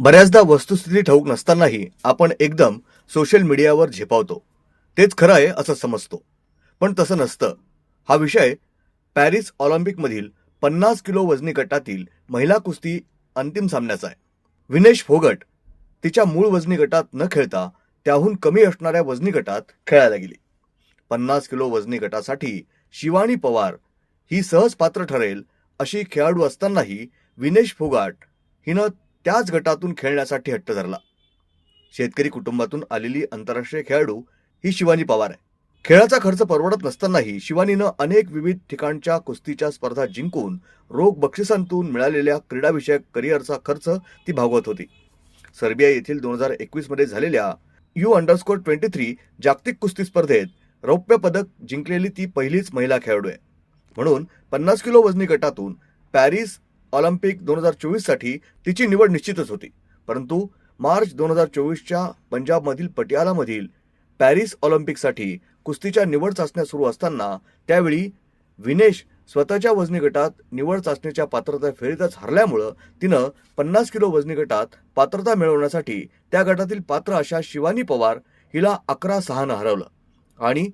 बऱ्याचदा वस्तुस्थिती ठाऊक नसतानाही आपण एकदम सोशल मीडियावर झेपावतो. तेच खरं आहे असं समजतो. पण तसं नसतं. हा विषय पॅरिस ऑलिम्पिकमधील पन्नास किलो वजनी गटातील महिला कुस्ती अंतिम सामन्याचा आहे. विनेश फोगट तिच्या मूळ वजनी गटात न खेळता त्याहून कमी असणाऱ्या वजनी गटात खेळायला गेली. पन्नास किलो वजनी गटासाठी शिवानी पवार ही सहज पात्र ठरेल अशी खेळाडू असतानाही विनेश फोगाट हिनं त्याच गटातून खेळण्यासाठी हट्ट धरला. शेतकरी कुटुंबातून आलेली आंतरराष्ट्रीय खेळाडू ही शिवानी पवार आहे. खेळाचा खर्च परवडत नसतानाही शिवानीनं अनेक विविध ठिकाणच्या कुस्तीच्या स्पर्धा जिंकून रोख बक्षिसांतून मिळालेल्या क्रीडाविषयक करिअरचा खर्च ती भागवत होती. सर्बिया येथील दोन हजार एकवीसमध्ये झालेल्या यू अंडरस्कोर ट्वेंटी थ्री जागतिक कुस्ती स्पर्धेत रौप्य पदक जिंकलेली ती पहिलीच महिला खेळाडू आहे. म्हणून पन्नास किलो वजनी गटातून पॅरिस ऑलिम्पिक दोन हजार चोवीससाठी तिची निवड निश्चितच होती. परंतु मार्च दोन हजार चोवीसच्या पंजाबमधील पटियालामधील पॅरिस ऑलिम्पिकसाठी कुस्तीच्या निवड चाचण्या सुरू असताना त्यावेळी विनेश स्वतःच्या वजनी गटात निवड चाचणीच्या पात्रता फेरीतच हरल्यामुळं तिनं पन्नास किलो वजनी गटात पात्रता मिळवण्यासाठी त्या गटातील पात्र अशा शिवानी पवार हिला अकरा सहानं हरवलं आणि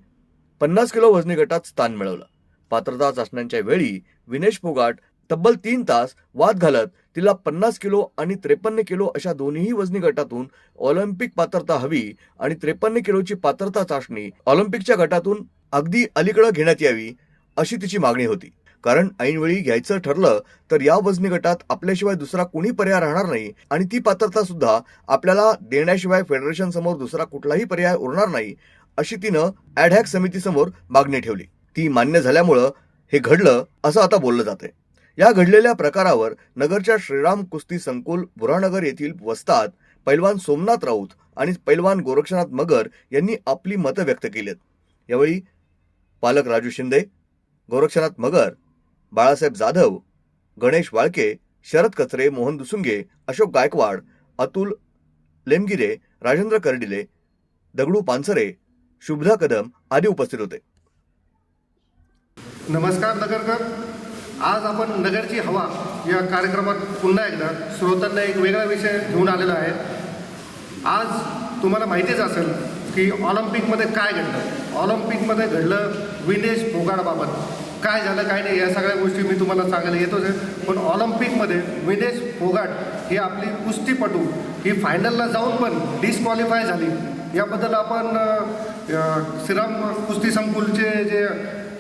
पन्नास किलो वजनी गटात स्थान मिळवलं. पात्रता चाचण्यांच्या वेळी विनेश फोगाट तब्बल तीन तास वाद घालत तिला पन्नास किलो आणि त्रेपन्न किलो अशा दोन्ही वजनी गटातून ऑलिम्पिक पात्रता हवी आणि त्रेपन्न किलोची पात्रता चाचणी ऑलिम्पिकच्या गटातून अगदी अलीकडं घेण्यात यावी अशी तिची मागणी होती. कारण ऐनवेळी घ्यायचं ठरलं तर या वजनी गटात आपल्याशिवाय दुसरा कुणी पर्याय राहणार नाही आणि ती पात्रता सुद्धा आपल्याला देण्याशिवाय फेडरेशन समोर दुसरा कुठलाही पर्याय उरणार नाही अशी तिनं ॲडहॅक समितीसमोर मागणी ठेवली. ती मान्य झाल्यामुळं हे घडलं असं आता बोललं जातंय. या घडलेल्या प्रकारावर नगरच्या श्रीराम कुस्ती संकुल बुरानगर येथील वस्तात पैलवान सोमनाथ राऊत आणि पैलवान गोरक्षनाथ मगर यांनी आपली मतं व्यक्त केलीत. यावेळी पालक राजू शिंदे गोरक्षनाथ मगर बाळासाहेब जाधव गणेश वाळके शरद कचरे मोहन दुसुंगे अशोक गायकवाड अतुल लेमगिरे राजेंद्र कर्डिले दगडू पानसरे शुभदा कदम आदी उपस्थित होते. नमस्कार नगरकर. आज आपण नगरची हवा या कार्यक्रमात पुन्हा एकदा श्रोतांना एक वेगळा विषय घेऊन आलेला आहे. आज तुम्हाला माहितीच असेल की ऑलिम्पिकमध्ये काय घडलं? ऑलिम्पिकमध्ये घडलं विनेश फोगाडबाबत काय झालं काय नाही या सगळ्या गोष्टी मी तुम्हाला सांगायला येतोच आहे. पण ऑलिम्पिकमध्ये विनेश फोगाट ही आपली कुस्तीपटू ही फायनलला जाऊन पण डिस्क्वालिफाय झाली. याबद्दल आपण श्रीराम कुस्ती संकुलचे जे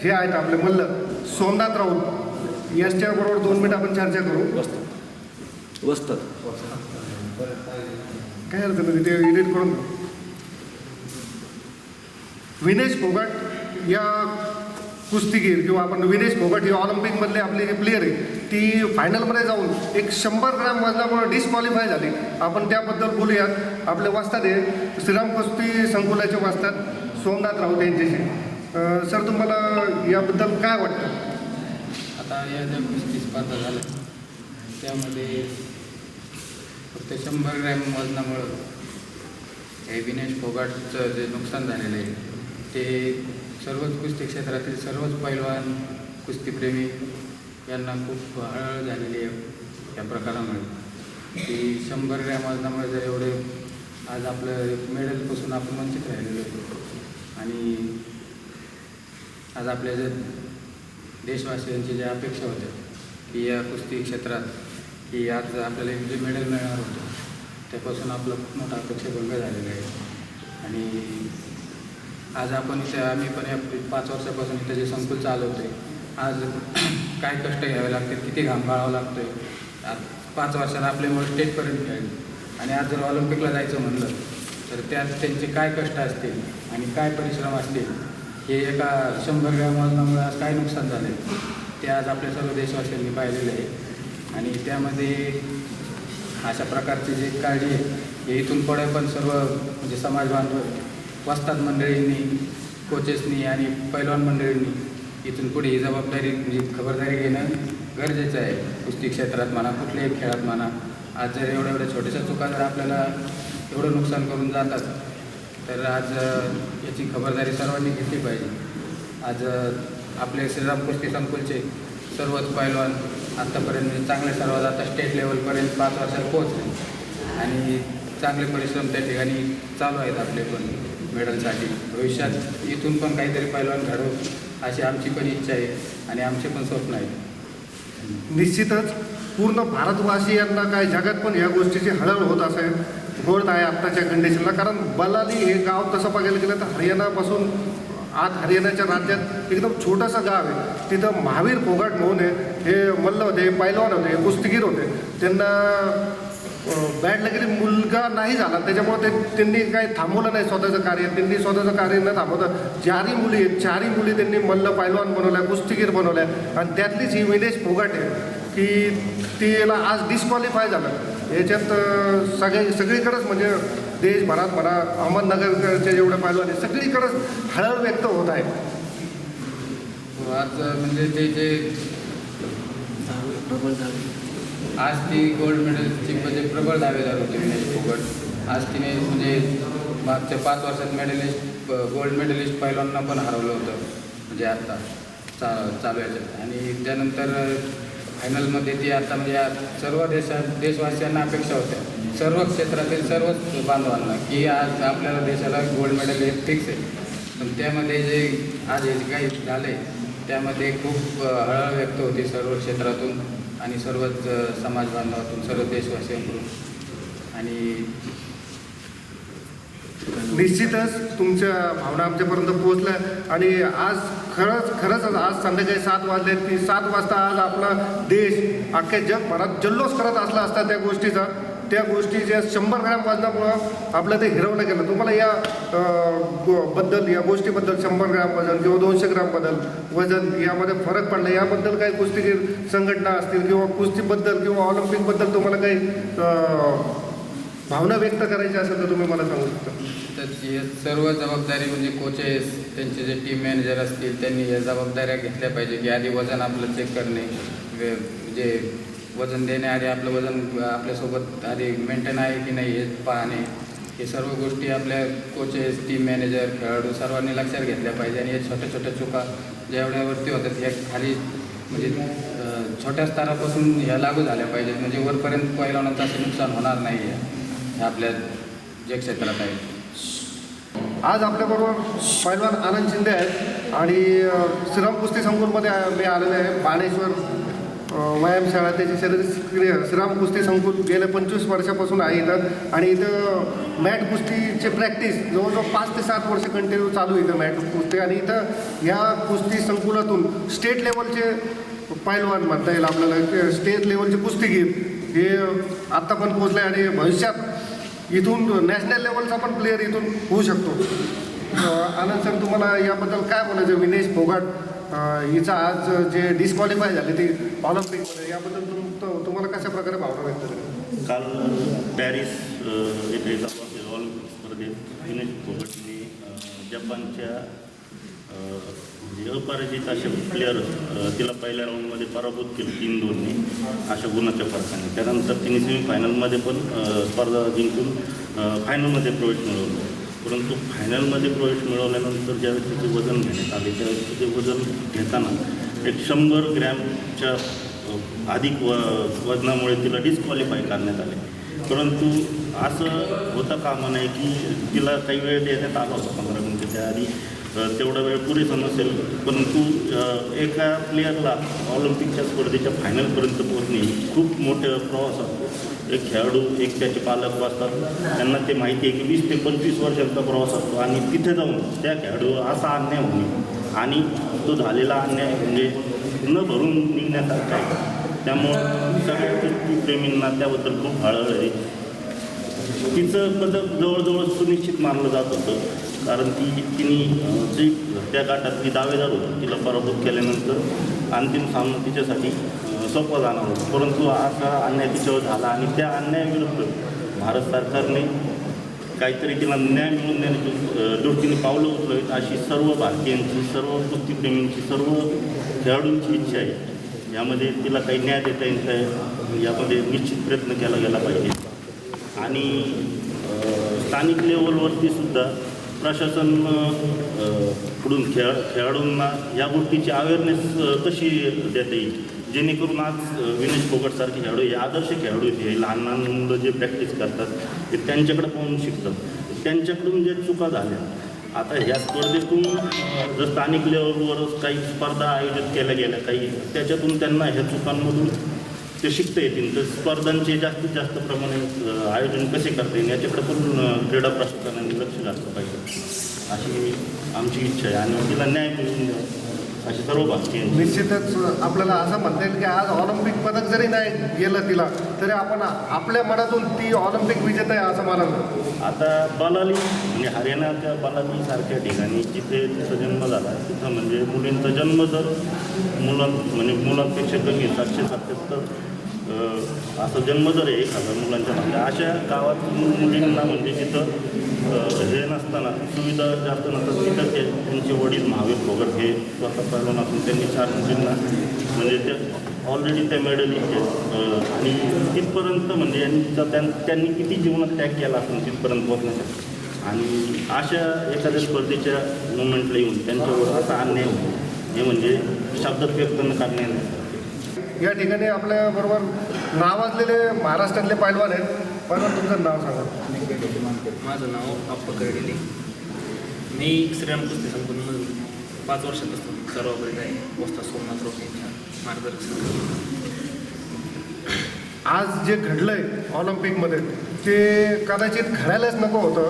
हे आहेत आपले मल्ल सोमनाथ राऊत यांच्याबरोबर दोन मिनिट आपण चर्चा करू. वस्तात काय नाही ते एडिट करून. विनेश फोगाट या कुस्तीगीर किंवा आपण विनेश फोगाट ही ऑलिम्पिकमधली आपली प्लेअर आहे ती फायनलमध्ये जाऊन एक शंभर ग्रॅम वजनामुळे डिस्क्वालिफाय झाली. आपण त्याबद्दल बोलूयात. आपले वाचतात आहे श्रीराम कुस्ती संकुलाचे वाचतात. सोमनाथ राऊत यांच्याशी. सर तुम्हाला याबद्दल काय वाटतं? आता या ज्या कुस्ती स्पर्धा झाल्या त्यामध्ये फक्त शंभर ग्रॅम वजनामुळं हे विनेश फोगाटचं जे नुकसान झालेलं आहे ते सर्वच कुस्ती क्षेत्रातील सर्वच पैलवान कुस्तीप्रेमी यांना खूप हळहळ झालेली आहे या प्रकारामुळे. की शंभर ग्रॅम वजनामुळे जर एवढे आज आपलं मेडलपासून आपण वंचित राहिलेलो आहे. आणि आज आपल्या जे देशवासियांची ज्या अपेक्षा होत्या की या कुस्ती क्षेत्रात की आज आपल्याला एक जे मेडल मिळणार होतं त्यापासून आपला खूप मोठा अपेक्षाभंग झालेला आहे. आणि आज आपण इथे आम्ही पण या पाच वर्षापासून इथं जे संकुल चालवतो आहे आज काय कष्ट घ्यावे लागतील किती घाम गाळावं लागतो आहे पाच वर्षात आपल्यामुळे स्टेटपर्यंत खेळले आणि आज जर ऑलिम्पिकला जायचं म्हणलं तर त्यात त्यांचे काय कष्ट असतील आणि काय परिश्रम असतील हे एका शंभर ग्रॅम वजनामुळे आज काय नुकसान झालं आहे ते आज आपल्या सर्व देशवासियांनी पाहिलेलं आहे. आणि त्यामध्ये अशा प्रकारची जी काळजी आहे हे इथून पुढे पण सर्व म्हणजे समाज बांधव वस्ताद मंडळींनी कोचेसनी आणि पैलवान मंडळींनी इथून पुढे ही जबाबदारी म्हणजे खबरदारी घेणं गरजेचं आहे. कुस्ती क्षेत्रात म्हणा कुठल्याही खेळात म्हणा आज जर एवढ्या एवढ्या छोट्याशा चुका जर आपल्याला एवढं नुकसान करून जातात तर आज याची खबरदारी सर्वांनी घेतली पाहिजे. आज आपले श्रीराम कुस्ती संकुलचे सर्वच पैलवान आत्तापर्यंत चांगले सर्वात आता स्टेट लेवलपर्यंत पाच वर्षात पोहोचले. आणि चांगले परिश्रम त्या ठिकाणी चालू आहेत आपले पण मेडलसाठी भविष्यात इथून पण काहीतरी पैलवान घडवू अशी आमची पण इच्छा आहे आणि आमचे पण स्वप्न आहे. निश्चितच पूर्ण भारतवासियांना काय जगात पण या गोष्टीची हळहळ होत असेल होत आहे आत्ताच्या कंडिशनला कारण बलाली हे गाव तसं बघायला गेलं तर हरियाणापासून आज हरियाणाच्या राज्यात एकदम छोटंसं गाव आहे. तिथं महावीर फोगाट म्हणून आहे. हे मल्ल होते पैलवान होते कुस्तीगीर होते. त्यांना बॅड लगेरी मुलगा नाही झाला. त्याच्यामुळे ते त्यांनी काही थांबवलं नाही स्वतःचं कार्य. त्यांनी स्वतःचं कार्य न थांबवता चारही मुली आहेत. चारही मुली त्यांनी मल्ल पैलवान बनवल्या कुस्तीगीर बनवल्या. आणि त्यातलीच ही विनेश फोगाट आहे की तिला आज डिस्क्वालिफाय झालं. याच्यात सगळे सगळीकडंच म्हणजे देशभरात म्हणा अहमदनगरचे जेवढे पैलवान आहे सगळीकडंच हळहळ व्यक्त होत आहे. आज म्हणजे ते जे आज ती गोल्ड मेडलची म्हणजे प्रबळ दावेदार होती विनेश फोगट. आज तिने म्हणजे मागच्या पाच वर्षात मेडलिस्ट गोल्ड मेडलिस्ट पहिल्यांना पण हरवलं होतं. म्हणजे आत्ता चा चालू याच्यात. आणि त्यानंतर फायनलमध्ये ती आता म्हणजे सर्व देशा देशवासियांना अपेक्षा होत्या. सर्व क्षेत्रातील सर्वच बांधवांना की आज आपल्याला देशाला गोल्ड मेडल हे फिक्स आहे. पण त्यामध्ये जे आज हे जे काही झालं आहे त्यामध्ये खूप हळहळ व्यक्त होती सर्व क्षेत्रातून आणि सर्वच समाज बांधवातून सर्व देशवासियांकडून. आणि निश्चितच तुमच्या भावना आमच्यापर्यंत पोहोचल्या आणि आज खरंच खरंच आज संध्याकाळी सात वाजले की सात वाजता आज आपला देश अख्ख्या जगभरात जल्लोष करत असला असता त्या गोष्टीचा. त्या गोष्टीच्या शंभर ग्रॅम वजनामुळं आपलं ते हिरवलं गेलं. तुम्हाला या गो- बद्दल या गोष्टीबद्दल शंभर ग्रॅम वजन किंवा दोनशे ग्रॅम बदल वजन यामध्ये फरक पडला. याबद्दल काही कुस्तीगीर संघटना असतील किंवा कुस्तीबद्दल किंवा ऑलिम्पिकबद्दल तुम्हाला काही भावना व्यक्त करायची असेल तर तुम्ही मला सांगू शकता. त्याची सर्व जबाबदारी म्हणजे कोचेस त्यांचे जे टीम मॅनेजर असतील त्यांनी या जबाबदाऱ्या घेतल्या पाहिजे की आधी वजन आपलं चेक करणे वे- म्हणजे वजन देण्याआधी आपलं वजन आपल्यासोबत आधी मेंटेन आहे की नाही हे पाहणे. हे सर्व गोष्टी आपल्या कोचेस टीम मॅनेजर खेळाडू सर्वांनी लक्षात घेतल्या पाहिजे आणि या छोट्या छोट्या चुका जेवढ्यावरती होतात ह्या खाली म्हणजे छोट्या स्तरापासून ह्या लागू झाल्या पाहिजेत. म्हणजे वरपर्यंत पहिलवानाचं असं नुकसान होणार नाही आहे आपल्या जे क्षेत्रात आहे. आज आपल्याबरोबर पैलवान आनंद शिंदे आहेत आणि श्रीराम कुस्ती संकुलमध्ये आ- मी आलेलो आहे. बाणेश्वर व्यायामशाळा त्याची शरीर श्रीराम कुस्ती संकुल गेल्या पंचवीस वर्षापासून आहे इथं. आणि इथं मॅट कुस्तीचे प्रॅक्टिस जवळजवळ पाच ते सात वर्ष कंटिन्यू चालू इथं मॅट कुस्ती. आणि इथं या कुस्ती संकुलातून स्टेट लेवलचे पैलवान म्हणता येईल आपल्याला. स्टेट लेवलचे कुस्तीगीर हे आत्ता पण पोचले आणि भविष्यात इथून नॅशनल लेवलचा पण प्लेअर इथून होऊ शकतो. आनंद सर तुम्हाला याबद्दल काय बोलायचं? विनेश फोगाट हिचा आज जे डिस्क्वालिफाय झाली ती ऑलिम्पिकमध्ये याबद्दल तुम तुम्हाला कशा प्रकारे भावना व्यक्त झाली काल पॅरिस येथे ऑलिम्पिक स्पर्धेत विनेश फोगटने जपानच्या अपराजित अशा प्लेअर तिला पहिल्या राऊंडमध्ये पराभूत केलं तीन दोनने अशा गुणाच्या फरकाने. त्यानंतर तिने सेमीफायनलमध्ये पण स्पर्धा जिंकून फायनलमध्ये प्रवेश मिळवला. परंतु फायनलमध्ये प्रवेश मिळवल्यानंतर ज्यावेळेस तिचे वजन घेण्यात आले त्यावेळेस तिचे वजन घेताना एक शंभर ग्रॅमच्या अधिक व वजनामुळे तिला डिस्क्वालिफाय करण्यात आले. परंतु असं होता कामा नाही की तिला काही वेळ देण्यात आला होता पंधरा मिनटं त्याआधी तेवढा वेळ पुरेसा नसेल परंतु एका प्लेअरला ऑलिम्पिकच्या स्पर्धेच्या फायनलपर्यंत पोहोचणे खूप मोठा प्रवास असतो. एक खेळाडू एक त्याचे पालक असतात त्यांना ते माहिती आहे की वीस ते पंचवीस वर्षांचा प्रवास असतो आणि तिथे जाऊन त्या खेळाडू असा अन्याय होणे आणि तो झालेला अन्याय म्हणजे न भरून निघण्यासारखा आहे. त्यामुळं सगळ्या कुस्तीप्रेमींना त्याबद्दल खूप हळहळ आहे. तिचं पदक जवळजवळ सुनिश्चित मानलं जात होतं. कारण ती तिने जी त्या गाठातली दावेदार होती तिला पराभूत केल्यानंतर अंतिम सामना तिच्यासाठी सोपा जाणार होता. परंतु असा अन्याय तिच्यावर झाला आणि त्या अन्यायाविरुद्ध भारत सरकारने काहीतरी तिला न्याय मिळवून देण्याची दृष्टीने पावलं उचलवीत अशी सर्व भारतीयांची सर्व कुस्तीप्रेमींची सर्व खेळाडूंची इच्छा आहे. यामध्ये तिला काही न्याय देता येईल काय यामध्ये निश्चित प्रयत्न केला गेला पाहिजे. आणि स्थानिक लेवलवरती सुद्धा प्रशासनकडून खेळ खेळाडूंना या गोष्टीची अवेअरनेस कशी देता येईल? जेणेकरून आज विनेश फोगटसारखे खेळाडू हे आदर्श खेळाडू हे लहान लहान मुलं जे प्रॅक्टिस करतात ते त्यांच्याकडे पाहून शिकतात. त्यांच्याकडून जे चुका झाल्या आता ह्या स्पर्धेतून जर स्थानिक लेवलवरच काही स्पर्धा आयोजित केल्या गेल्या काही त्याच्यातून त्यांना ह्या चुकांमधून ते शिकता येतील तर स्पर्धांचे जास्तीत जास्त प्रमाणात आयोजन कसे करता येईल याच्याकडे पण क्रीडा प्रशासनाने लक्ष घातलं पाहिजे. अशी आमची इच्छा आहे. आणि तिला न्याय मिळून द्यावा अशी सर्व भारतीयांची निश्चितच आपल्याला असं म्हणता येईल की आज ऑलिम्पिक पदक जरी नाही गेलं तिला तरी आपण आपल्या मनातून ती ऑलिम्पिक विजेता आहे असं मानलं. आता बलाली म्हणजे हरियाणाच्या बलाली सारख्या ठिकाणी जिथे तिचा जन्म झाला तिथं म्हणजे मुलींचा जन्म जर मुलां म्हणजे मुलांपेक्षा कमी आहे, सातशे सत्याहत्तर असं जन्म जर आहे एखाद्या मुलांच्या म्हणजे अशा गावात मुलींना म्हणजे तिथं हे नसताना सुविधा जास्त नसतात तिथं ते त्यांचे वडील महावीर फोगट हे स्वतः पहिलवान असून त्यांनी चार मुलींना म्हणजे त्या ऑलरेडी त्या मेडलिस्ट आहेत आणि तिथपर्यंत म्हणजे यांचा त्यां त्यांनी किती जीवनात त्याग केला असून तिथपर्यंत पोहोचण्यासाठी. आणि अशा एखाद्या स्पर्धेच्या मुवमेंटला येऊन त्यांच्यावर असा अन्याय हे म्हणजे शब्दात व्यक्त न करण्याने या ठिकाणी आपल्याबरोबर नावाजलेले महाराष्ट्रातले पैलवान आहेत. पैलवान तुमचं नाव सांगा. माझं नाव अप्पा कर्डिले मी श्रीराम कुस्ती संकुलमधून पाच वर्षापासून सर्व करीत आहे. पोस्टा सोमनाथ रोड यांच्या मार्गदर्शन आज जे घडलंय ऑलिम्पिकमध्ये ते कदाचित घडायलाच नको होतं.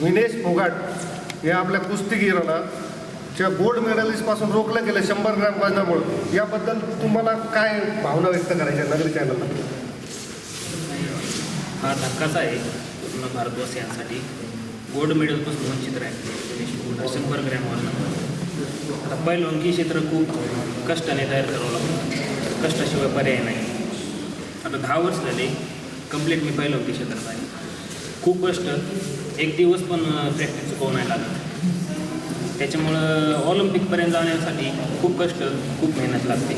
विनेश फोगाट हे आपल्या कुस्तीगिराला गोल्ड मेडलिस्टपासून रोखलं गेलं शंभर ग्रॅम वजनामुळं याबद्दल तुम्हाला काय भावना व्यक्त करायच्या नगरी चॅनलला हा धक्काच आहे पूर्ण भारतवासियांसाठी गोल्ड मेडलपासून वंचित राहिले. शंभर ग्रॅम वजन आता पहिलवानकी क्षेत्र खूप कष्टाने तयार करावं लागतं. कष्टाशिवाय पर्याय नाही. आता दहा वर्ष झाले कंप्लीट मी पहिलवानकी क्षेत्रात आहे. खूप कष्ट. एक दिवस पण प्रॅक्टिस चुकवून नाही लागत. त्याच्यामुळं ऑलिम्पिकपर्यंत जाण्यासाठी खूप कष्ट खूप मेहनत लागते.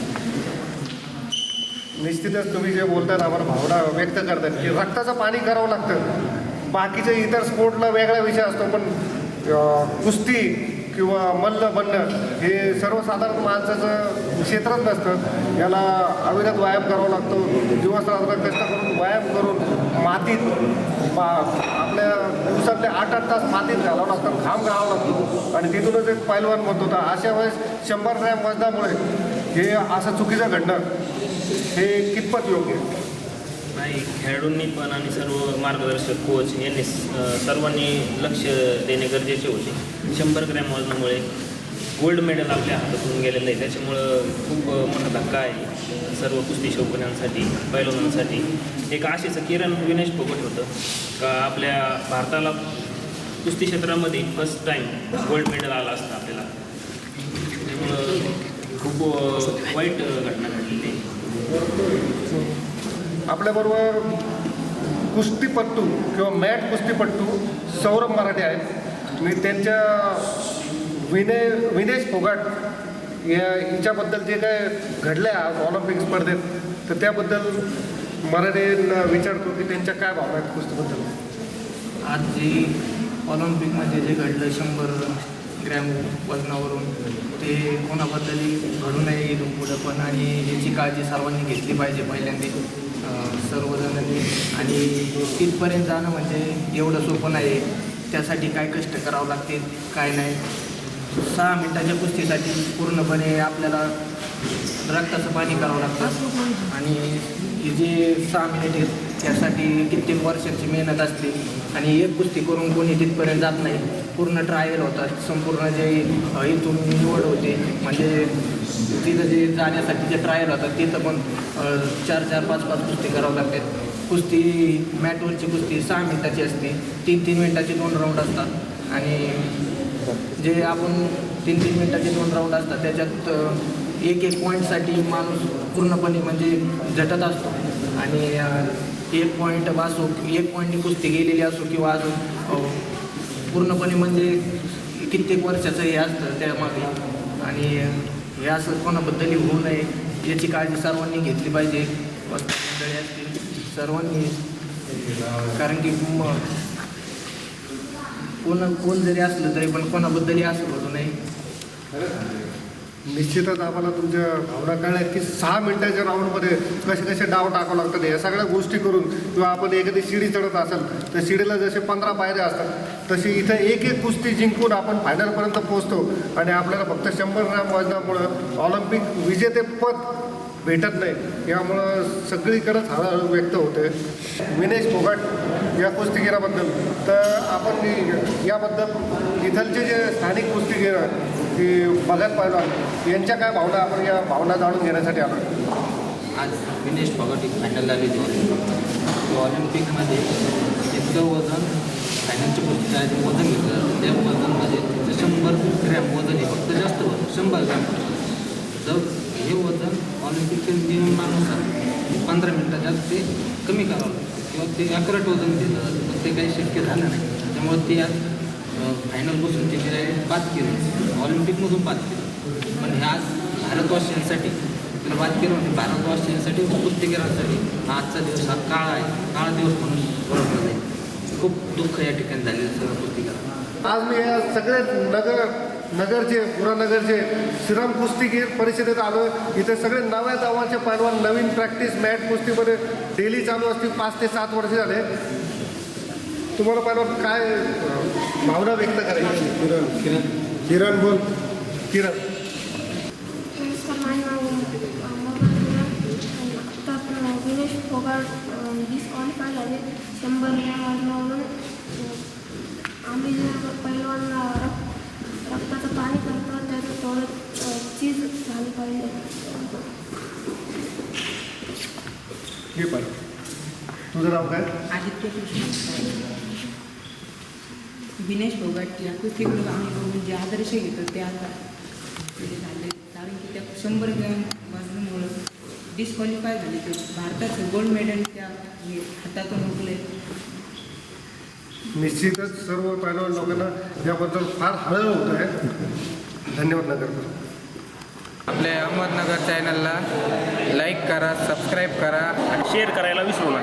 निश्चितच तुम्ही जे बोलतात आम्हाला भावना व्यक्त करतात की रक्ताचं पाणी करावं लागतं. बाकीचे इतर स्पोर्टला वेगळा विषय असतो पण कुस्ती किंवा मल्ल बनणं हे सर्वसाधारण माणसाचं क्षेत्रच नसतं. याला अविरत व्यायाम करावा लागतो दिवसरात्र कष्ट करून व्यायाम करून मातीत पा आपल्या दिवसातले आठ आठ तास मातीत घालावं लागतं घाम घालावा लागतो. आणि तिथूनच एक पैलवान बनत होता अशा वेळेस शंभर ग्रॅम वजनामुळे हे असं चुकीचं घडणं हे कितपत योग्य नाही खेळाडूंनी पण आणि सर्व मार्गदर्शक कोच यांनी सर्वांनी लक्ष देणे गरजेचे होते. शंभर ग्रॅम वजनामुळे गोल्ड मेडल आपल्या हातातून गेलेलं आहे. त्याच्यामुळं खूप मोठा धक्का आहे. सर्व कुस्ती शौकण्यांसाठी पैलवानांसाठी. एक आशेचं किरण विनेश फोगट होतं का आपल्या भारताला कुस्ती क्षेत्रामध्ये फर्स्ट टाईम गोल्ड मेडल आला असतं आपल्याला. त्यामुळं खूप वाईट घटना घडलेली आहे आपल्याबरोबर कुस्तीपट्टू किंवा मॅट कुस्तीपट्टू सौरभ मराठे आहेत. मी त्यांच्या विनय विनेश फोगाट या हिच्याबद्दल जे काय घडलं आहे आज ऑलिम्पिक स्पर्धेत तर त्याबद्दल मराठीनं विचारतो की त्यांच्या काय भावना आहेत कुस्तीबद्दल? आज जे ऑलिम्पिकमध्ये जे घडलं शंभर ग्रॅम वजनावरून ते कोणाबद्दलही घडू नये इथून पुढं पण आणि याची काळजी सर्वांनी घेतली पाहिजे पहिल्यांदा सर्वजणांनी. आणि तिथपर्यंत जाणं म्हणजे एवढं सोपं नाही त्यासाठी काय कष्ट करावं लागतील काय नाही. सहा मिनिटाच्या कुस्तीसाठी पूर्णपणे आपल्याला रक्ताचं पाणी करावं लागतं. आणि जे सहा मिनिट आहेत त्यासाठी कित्येक वर्षाची मेहनत असते. आणि एक कुस्ती करून कोणी तिथपर्यंत जात नाही. पूर्ण ट्रायल होतात. संपूर्ण जे इथून निवड होते. म्हणजे तिथं जे जाण्यासाठी जे ट्रायल होतात तिथं पण चार चार पाच पाच कुस्ती करावं लागतात. कुस्ती मॅटवरची कुस्ती सहा मिनिटाची असते. तीन तीन मिनिटाचे दोन राऊंड असतात. आणि जे आपण तीन तीन मिनिटाचे दोन राऊंड असतात त्याच्यात एक एक पॉईंटसाठी माणूस पूर्णपणे म्हणजे झटत असतो. आणि एक पॉईंट असो एक पॉईंटनी कुस्ती गेलेली असो किंवा अजून पूर्णपणे म्हणजे कित्येक वर्षाचं हे असतं त्यामागे. आणि हे असं कोणाबद्दलही होऊ नये याची काळजी सर्वांनी घेतली पाहिजे. मंडळी असतील सर्वांनी. कारण की कोण कोण जरी असलं तरी पण कोणाबद्दलही असं घडू नाही निश्चितच आम्हाला तुमच्या भावना कळल्या. की सहा मिनिटाच्या राऊंडमध्ये कसे कसे डाव टाकावं लागतात या सगळ्या गोष्टी करून किंवा आपण एखादी शिडी चढत असेल तर शिडीला जसे पंधरा पायऱ्या असतात तशी इथं एक एक कुस्ती जिंकून आपण फायनलपर्यंत पोहोचतो. आणि आपल्याला फक्त शंभर ग्रॅम वजनामुळं ऑलिम्पिक विजेतेपद भेटत नाही. यामुळं सगळीकडंच हळूहळू व्यक्त होते. विनेश फोगाट या कुस्तीगिराबद्दल. तर आपण याबद्दल इथलचे जे स्थानिक कुस्तीगीर आहेत, की भगत पैलवान यांच्या काय भावना आपण या भावना जाणून घेण्यासाठी आलो? आज विनेश फॉगट फायनल झालेली होती ऑलिम्पिकमध्ये तितकं वजन फायनलच्या पुस्तक आहे ते वजन घेतलं जातं. त्या वजनमध्ये शंभर ग्रॅम वजन आहे. फक्त जास्त वजन शंभर ग्रॅम जर हे वजन ऑलिम्पिकच्या नियमानुसार पंधरा मिनटाच्या ते कमी करावं लागतं. किंवा ते अकरट वजन दिलं जातं पण ते काही शक्य झालं नाही. त्यामुळे ते आज फायनलपासून त्याची ते गिराय बाद केलं ऑलिम्पिकमधून बाद केलं पण हे आज भारतवासियांसाठी त्याला बाद केलं म्हणजे भारतवासियांसाठी व कुस्तीगिरांसाठी हा आजचा दिवस हा काळा आहे. काळा दिवस म्हणून ओळखला जाईल. खूप दुःख या ठिकाणी झालेलं सगळं कुस्तीगिरांना आज मी या सगळे नगर नगरचे पुरानगरचे श्रीराम कुस्तीगीर परिषदेत आलो. इथे सगळे नव्या गावाचे पैलवान नवीन प्रॅक्टिस मॅट कुस्तीमध्ये डेली चालू असतील. पाच ते सात वर्ष झाले. तुम्हाला पैलवान काय भावना व्यक्त करायची? किरण. किरण किरण बोल. किरण. नमस्कार माझे नाव मोबाईल आता विनेश फोगाट डिस्क्वालिफाय झाले शंभर ग्रॅम वजनावरून आम्ही जे पैलवान रक्त रक्ताचं पाणी करतो त्याचं थोडं अ, चीज झाली पाहिजे हे पण तुझं नाव काय? आदित्य कृष्ण. विनेश फोगाट या कुस्तीकडून आम्ही बघून जे आदर्श घेतो ते आता झाले कारण की त्या शंभर ग्रॅम वजनामुळं डिस्क्वालिफाय झाले ते. भारताचं गोल्ड मेडल त्या हातातून उकले निश्चितच सर्व पैलवान लोकांना याबद्दल फार हळद होत आहे. धन्यवाद नगर आपल्या अहमदनगर चॅनलला लाईक करा सबस्क्राईब करा शेअर करायला विसरू नका.